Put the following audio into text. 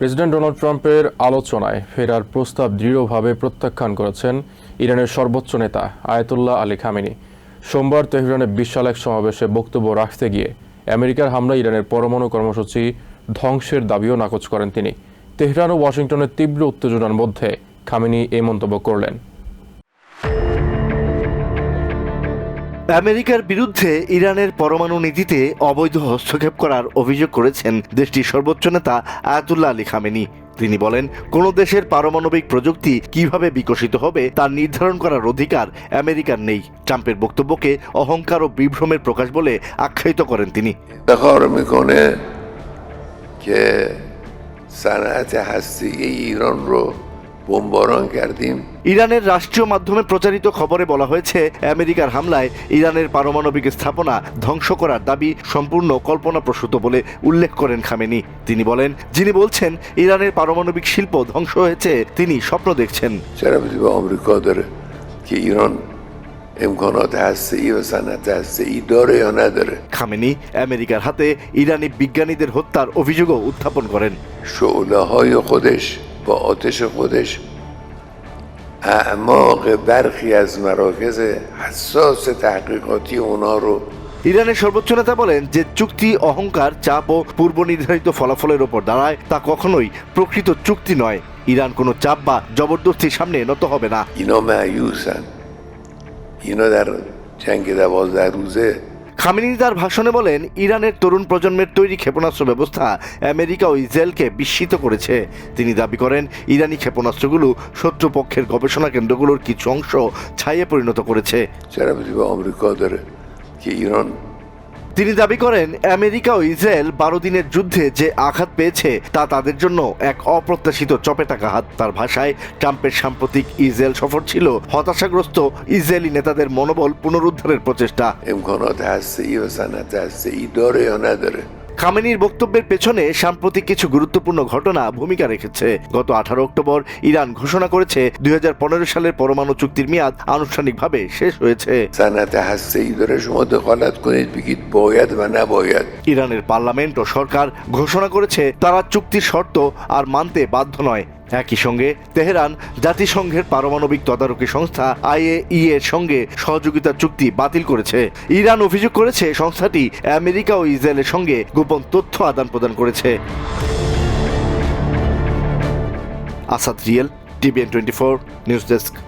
President Donald ট্রাম্পের আলোচনায় ফেরার প্রস্তাব দৃঢ়ভাবে প্রত্যাখ্যান করেছেন ইরানের সর্বোচ্চ নেতা আয়াতুল্লাহ আলী খামেনি। সোমবার তেহরানের বিশাল এক সমাবেশে বক্তব্য রাখতে গিয়ে আমেরিকার হামলা ইরানের পরমাণু কর্মসূচি ধ্বংসের দাবিও নাকচ করেন তিনি। তেহরান ও ওয়াশিংটনের তীব্র উত্তেজনার মধ্যে খামেনি এই মন্তব্য করলেন। আমেরিকার বিরুদ্ধে ইরানের পরমাণু নীতিতে অবৈধ হস্তক্ষেপ করার অভিযোগ করেছেন দেশটির সর্বোচ্চ নেতা আয়াতুল্লাহ আলী খামেনি তিনি বলেন কোন দেশের পারমাণবিক প্রযুক্তি কিভাবে বিকশিত হবে তা নির্ধারণ করার অধিকার আমেরিকার নেই ট্রাম্পের বক্তব্যকে অহংকার ও বিভ্রমের প্রকাশ বলে আখ্যায়িত করেন তিনি افتخار میکنه که صنعت هسته ایران رو بمباران کردیم ইরানের রাষ্ট্রীয় মাধ্যমে প্রচারিত খবরে বলা হয়েছে আমেরিকার হামলায় ইরানের পারমাণবিক স্থাপনা ধ্বংস করার দাবি সম্পূর্ণ কল্পনাপ্রসূত বলে উল্লেখ করেন খামেনি। তিনি বলেন যিনি বলছেন ইরানের পারমাণবিক শিল্প ধ্বংস হয়েছে তিনি স্বপ্ন দেখছেন। খামেনি আমেরিকার হাতে ইরানি বিজ্ঞানীদের হত্যার অভিযোগও উত্থাপন করেন। শোলা হয় با آتش خودش اعماق برخی از مراکز حساس تحقیقاتی اونا رو ইরানের সর্বোচ্চ নেতা বলেন যে চুক্তি অহংকার চাপ ও পূর্ব নির্ধারিত ফলাফলের ওপর দাঁড়ায় তা কখনোই প্রকৃত চুক্তি নয় ইরান কোনো চাপ বা জবরদস্তির সামনে নত হবে না اینا معیوسن اینا در جنگ دوازده روزه খামেনি তার ভাষণে বলেন, ইরানের তরুণ প্রজন্মের তৈরি ক্ষেপণাস্ত্র ব্যবস্থা আমেরিকা ও ইসরায়েলকে বিস্মিত করেছে। তিনি দাবি করেন, ইরানি ক্ষেপণাস্ত্রগুলো শত্রুপক্ষের গবেষণা কেন্দ্রগুলোর কিছু অংশ ছাইয়ে পরিণত করেছে। তিনি দাবি করেন, আমেরিকা ও ইসরায়েল বারো দিনের যুদ্ধে যে আঘাত পেয়েছে তা তাদের জন্য এক অপ্রত্যাশিত চপেটাঘাত তার ভাষায় ট্রাম্পের সাম্প্রতিক ইসরায়েল সফর ছিল হতাশাগ্রস্ত ইসরায়েলি নেতাদের মনোবল পুনরুদ্ধারের প্রচেষ্টা। খামেনির বক্তব্যের পেছনে সাম্প্রতিক কিছু গুরুত্বপূর্ণ ঘটনা ভূমিকা রেখেছে। গত আঠারো অক্টোবর ইরান ঘোষণা করেছে দুই হাজার পনেরো সালের পরমাণু চুক্তির মেয়াদ আনুষ্ঠানিকভাবে শেষ হয়েছে। ইরানের পার্লামেন্ট ও সরকার ঘোষণা করেছে তারা চুক্তির শর্ত আর মানতে বাধ্য নয়। একই সঙ্গে তেহরান জাতিসংঘের পারমাণবিক তদারকি সংস্থা আইএই এর সঙ্গে সহযোগিতা চুক্তি বাতিল করেছে। ইরান অভিযোগ করেছে সংস্থাটি আমেরিকা ও ইসরায়েলের সঙ্গে গোপন তথ্য আদান প্রদান করেছে। Asad real, TVN twenty four, news desk.